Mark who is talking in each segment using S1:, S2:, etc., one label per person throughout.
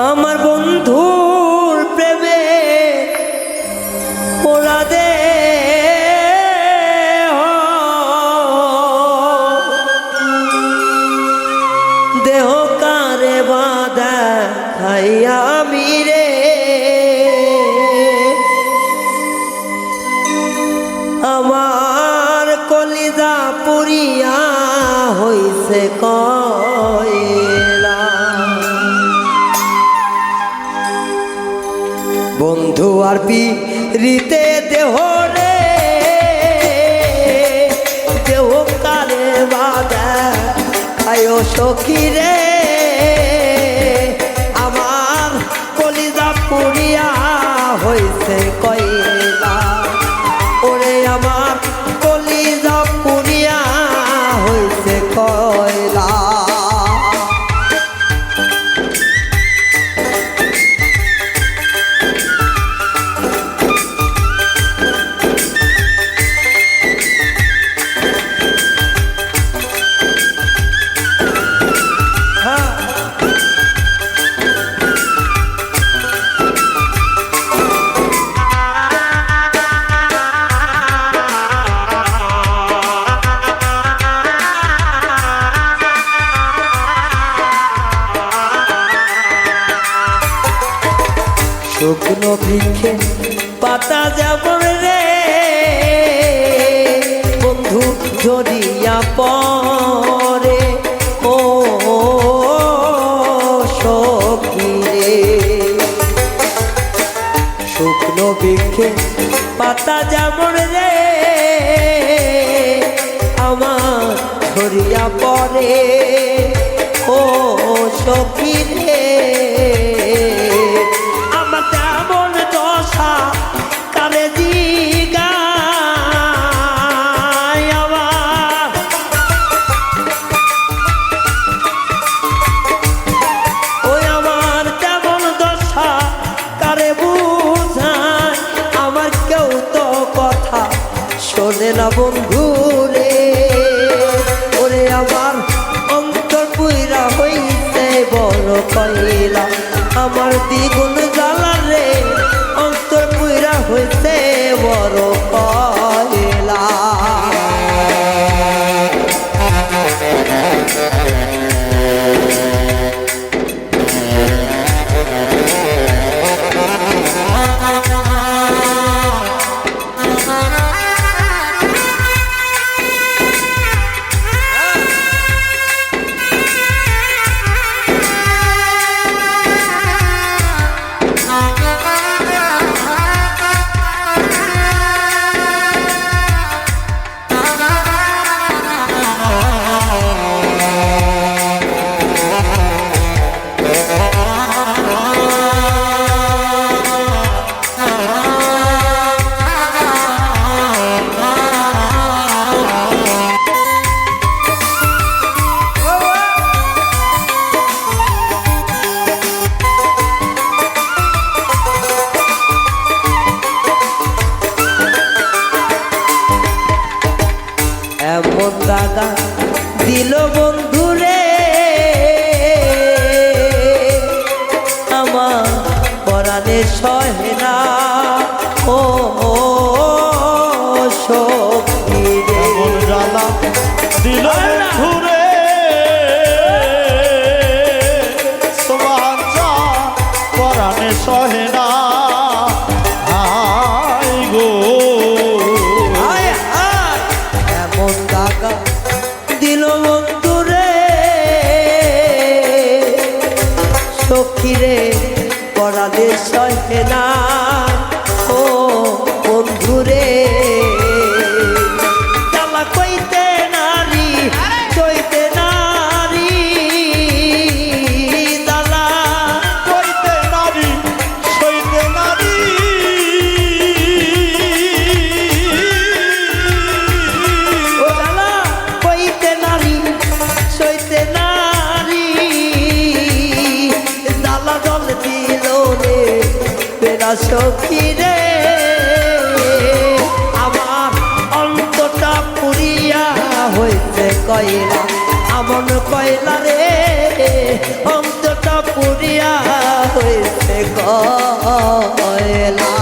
S1: আমার বন্ধুর প্রেমে ওরা দে দেহ কারে বাদা খাইয়া বন্ধু পি পিরিতে দেহ রে। দেহ কালে বাদা সখী রে। আমার কলিজা পুরিয়া হয়েছে কয়লা শুকনো ভিক্ষে পাতা যেমন রে। বন্ধু জড়িয়া পরে ও সখী রে। শুকনো বৃক্ষে পাতা যেমন রে। আমার ছড়িয়া পরে ও সখী শোনে না বন্ধু রে। ওরে আমার অন্তর পুইরা হইতে বড় কইলা আমার দ্বিগুণ জ্বালা রে, অন্তর পুইরা হইতে বড় এমন দাদা দিল বন্ধুরে আমার পরাণে সহে না ও সখী।
S2: এমন দিল না।
S1: ও বন্ধু রে জ্বালা কইতে নারী কইতে নারী। জ্বালা
S2: কইতে নারী সইতে নারী।
S1: ও জ্বালা কইতে নারী সইতে নারী। বেড়া সখী রে। আমার অন্তটা পুরিয়া হইতে কয়লা, আমন কয়লা রে। অন্তটা পুরিয়া হইতে কয়লা।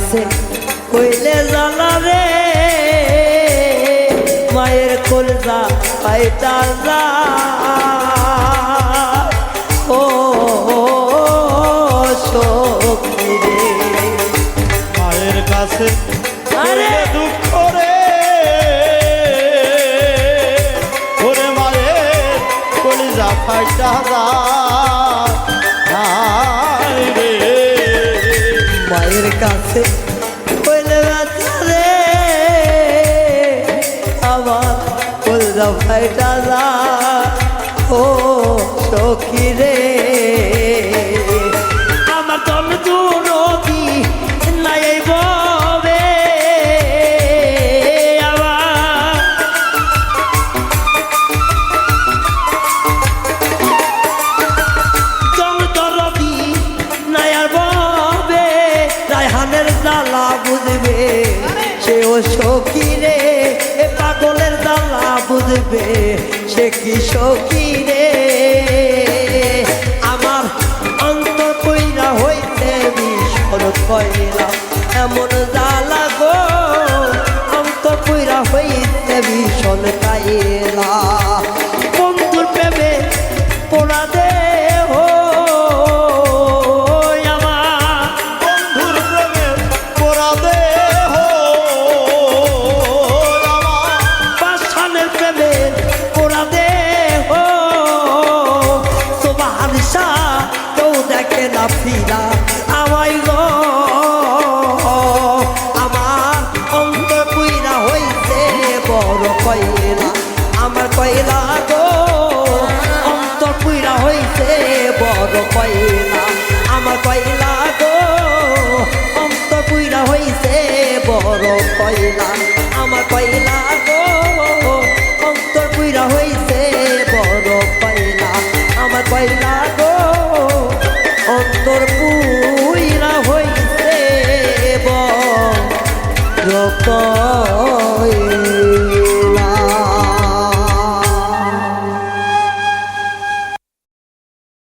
S1: কাছে কইলে জানা রে মায়ের কলজা পাইতা যা
S2: কাছে
S1: বাচ্চা রে। আমার ফাইটা যা ও সখী রে। বুঝবে সে কি সখী রে? আমার অন্ত কইরা হইতে বিশ্বর কইলা এমন জ্বালা গো অন্ত কইরা হইতে ভীষণ কাইলা না ফিরা আমার অন্ত কুইরা হইছে বড় কয়লা, আমার কয়লা গো। অন্ত কুইরা হইছে বড় কয়লা, আমার কয়লা গো। অন্ত কুইরা হইছে বড় কয়লা, আমার কয়লা গো।